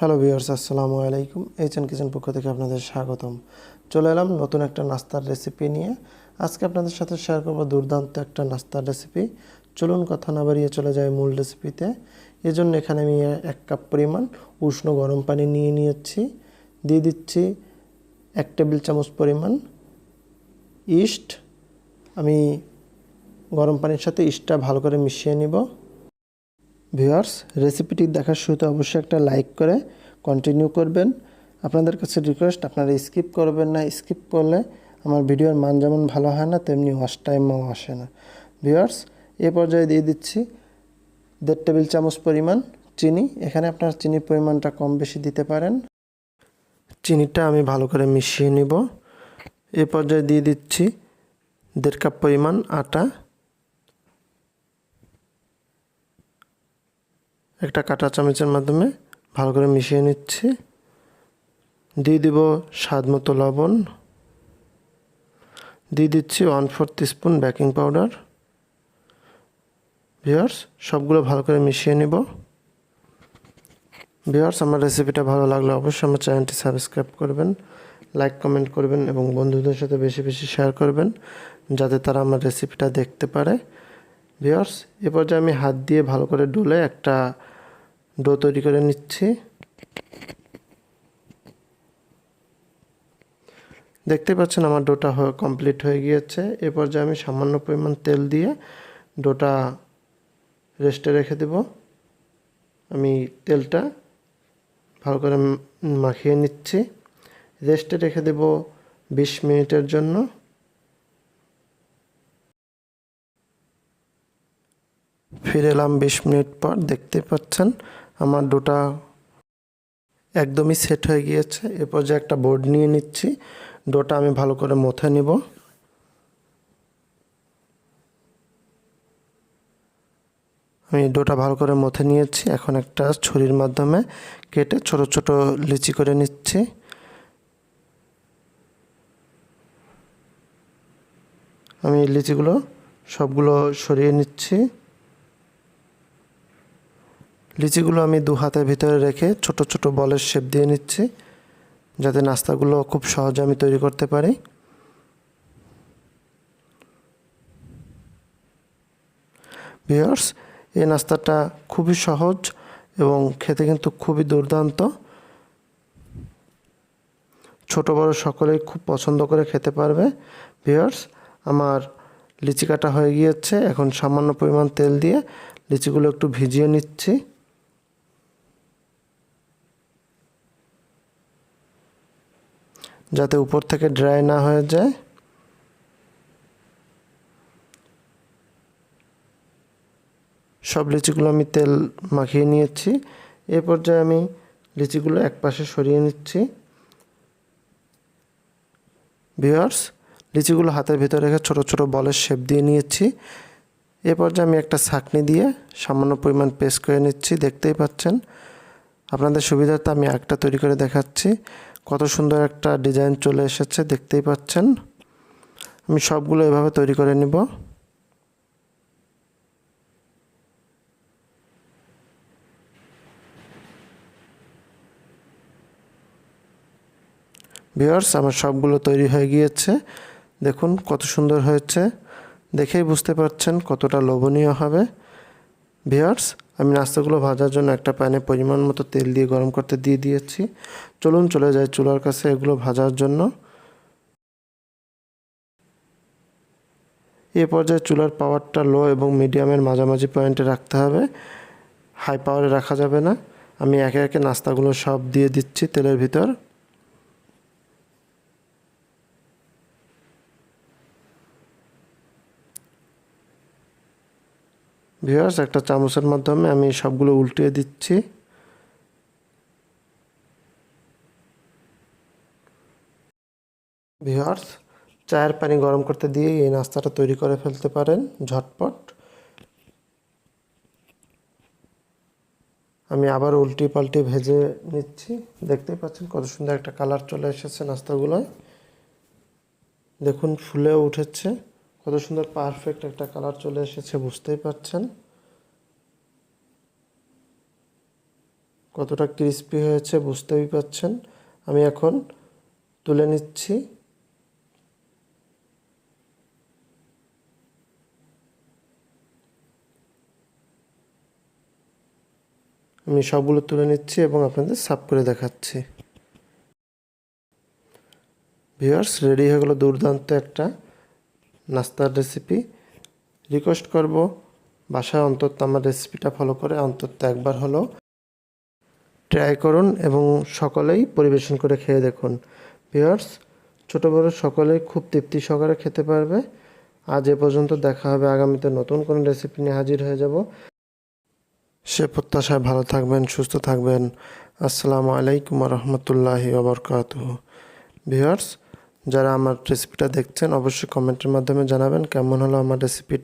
Hello viewers, আসসালামু আলাইকুম। HN kitchen পক্ষ থেকে আপনাদের স্বাগতম। চলে এলাম নতুন একটা নাস্তার রেসিপি নিয়ে। আজকে আপনাদের সাথে শেয়ার করব দুর্দান্ত একটা নাস্তার রেসিপি চলুন কথা না বাড়িয়ে চলে যায় মূল রেসিপিতে এজন্য এখানে আমি এক কাপ পরিমাণ উষ্ণ গরম পানি নিয়ে নিয়েছি। দিয়ে দিচ্ছি এক টেবিল চামচ পরিমাণ ইস্ট আমি গরম পানির সাথে ইস্টটা ভালো করে মিশিয়ে নিব। ভিউয়ার্স রেসিপিটি দেখার শুরুতে অবশ্যই একটা লাইক করে কন্টিনিউ করবেন। আপনাদের কাছে রিকোয়েস্ট আপনারা স্কিপ করবেন না। স্কিপ করলে আমার ভিডিওর মান যেমন ভালো হয় না, তেমনি ওয়াশ টাইমও আসে না। ভিউয়ার্স, এ পর্যায়ে দিয়ে দিচ্ছি দেড় টেবিল চামচ পরিমাণ চিনি। এখানে আপনার চিনির পরিমাণটা কম বেশি দিতে পারেন। চিনিটা আমি ভালো করে মিশিয়ে নিব। এ পর্যায়ে দিয়ে দিচ্ছি দেড় কাপ পরিমাণ আটা। একটা কাঁটা চামচের মাধ্যমে ভালো করে মিশিয়ে নিচ্ছি। দিয়ে দিব স্বাদ মতো লবণ। দিয়ে দিচ্ছি one fourth spoon baking powder viewers সবগুলো ভালো করে মিশিয়ে নিব। ভিওর্স আমার রেসিপিটা ভালো লাগলে অবশ্যই আমার চ্যানেলটি সাবস্ক্রাইব করবেন লাইক কমেন্ট করবেন এবং বন্ধুদের সাথে বেশি বেশি শেয়ার করবেন, যাতে তারা আমার রেসিপিটা দেখতে পারে। ভিওর্স এ পর্যায়ে আমি হাত দিয়ে ভালো করে ডলে একটা ডো তৈরি করে নিচ্ছি। দেখতে পাচ্ছেন আমার ডোটা কমপ্লিট হয়ে গিয়েছে। এ পর্যায়ে আমি সামান্য পরিমাণ তেল দিয়ে ডোটা রেস্টে রেখে দেব। আমি তেলটা ভালো করে মাখিয়ে নিচ্ছি। রেস্টে রেখে দেব বিশ মিনিটের জন্য। ফিরে এলাম বিশ মিনিট পর দেখতে পাচ্ছেন আমার ডোটা একদমই সেট হয়ে গিয়েছে। এরপর যে একটা বোর্ড নিয়ে নিচ্ছি। ডোটা আমি ভালো করে মথে নিব। আমি ডোটা ভালো করে মথে নিয়েছি। এখন একটা ছুরির মাধ্যমে কেটে ছোট ছোট লিচি করে নিচ্ছি। আমি লিচিগুলো সবগুলো সরিয়ে নিচ্ছি। লিচিগুলো আমি দু হাতের ভিতরে রেখে ছোট ছোট বলের শেপ দিয়ে নিচ্ছি, যাতে নাস্তাগুলো খুব সহজে আমি তৈরি করতে পারি। ভিওর্স এই নাস্তাটা খুবই সহজ এবং খেতে কিন্তু খুবই দুর্দান্ত। ছোট বড় সকলেই খুব পছন্দ করে খেতে পারবে। ভিওর্স আমার লিচি কাটা হয়ে গিয়েছে, এখন সামান্য পরিমাণ তেল দিয়ে লিচিগুলো একটু ভিজিয়ে নিচ্ছি। যাতে উপর থেকে ড্রাই না হয়ে যায়। সব লিচিগুলো আমি তেল মাখিয়ে নিয়েছি। এ পর্যায়ে আমি লিচিগুলো এক পাশে সরিয়ে নিচ্ছি। ভিওয়ার্স লিচিগুলো হাতের ভিতরে রেখে ছোট ছোট বলের শেপ দিয়ে নিয়েছি। এ পর্যায়ে আমি একটা ছাকনি দিয়ে সামান্য পরিমাণ পেস্ট করে নিচ্ছি, দেখতেই পাচ্ছেন। আপনাদের সুবিধার্থে আমি একটা তৈরি করে দেখাচ্ছি। কত সুন্দর একটা ডিজাইন চলে এসেছে, দেখতেই পাচ্ছেন। আমি সবগুলো এভাবে তৈরি করে নিব। ভিওর্স আমার সবগুলো তৈরি হয়ে গিয়েছে। দেখুন কত সুন্দর হয়েছে। দেখেই বুঝতে পারছেন কতটা লোভনীয় হবে। ভিওর্স আমি নাস্তাগুলো ভাজার জন্য একটা প্যানে পরিমাণ মতো তেল দিয়ে গরম করতে দিয়ে দিয়েছি। চলুন চলে যাই চুলার কাছে এগুলো ভাজার জন্য। এ পর্যায়ে চুলার পাওয়ারটা লো এবং মিডিয়ামের মাঝামাঝি পয়েন্টে রাখতে হবে। হাই পাওয়ারে রাখা যাবে না। আমি একে একে নাস্তাগুলো সব দিয়ে দিচ্ছি তেলের ভিতর। ভিউয়ার্স একটা চামচের মাধ্যমে আমি সবগুলো উল্টিয়ে দিচ্ছি। ভিউয়ার্স চায়ের পানি গরম করতে দিয়ে এই নাস্তাটা তৈরি করে ফেলতে পারেন, ঝটপট। আমি আবার উল্টি পাল্টি ভেজে নিচ্ছি। দেখতেই পাচ্ছেন কত সুন্দর একটা কালার চলে এসেছে নাস্তাগুলোয়। দেখুন ফুলেও উঠেছে। কত সুন্দর পারফেক্ট একটা কালার চলে এসেছে, বুঝতেই পারছেন? কতটা ক্রিস্পি হয়েছে, বুঝতেই পারছেন? আমি এখন তুলে নিচ্ছি। আমি সবগুলো তুলে নিচ্ছি এবং আপনাদের সাফ করে দেখাচ্ছি। ভিউয়ার্স রেডি হয়ে গেলো দুর্দান্ত একটা নাস্তার রেসিপি রিকোয়েস্ট করব, বাসায় অন্তত আমার রেসিপিটা ফলো করে অন্তত একবার হলো। ট্রাই করুন এবং সকলেই পরিবেশন করে খেয়ে দেখুন। ভিউয়ার্স ছোটো বড়ো সকলেই খুব তৃপ্তি সহকারে খেতে পারবে। আজ এ পর্যন্ত দেখা হবে আগামীতে নতুন কোনো রেসিপি নিয়ে হাজির হয়ে যাব। সে প্রত্যাশায় ভালো থাকবেন, সুস্থ থাকবেন। আসসালামু আলাইকুম রহমতুল্লাহি ওবরকাত ভিউয়ার্স যারা আমার রেসিপিটা দেখছেন অবশ্যই কমেন্টের মাধ্যমে জানাবেন কেমন হলো আমার রেসিপি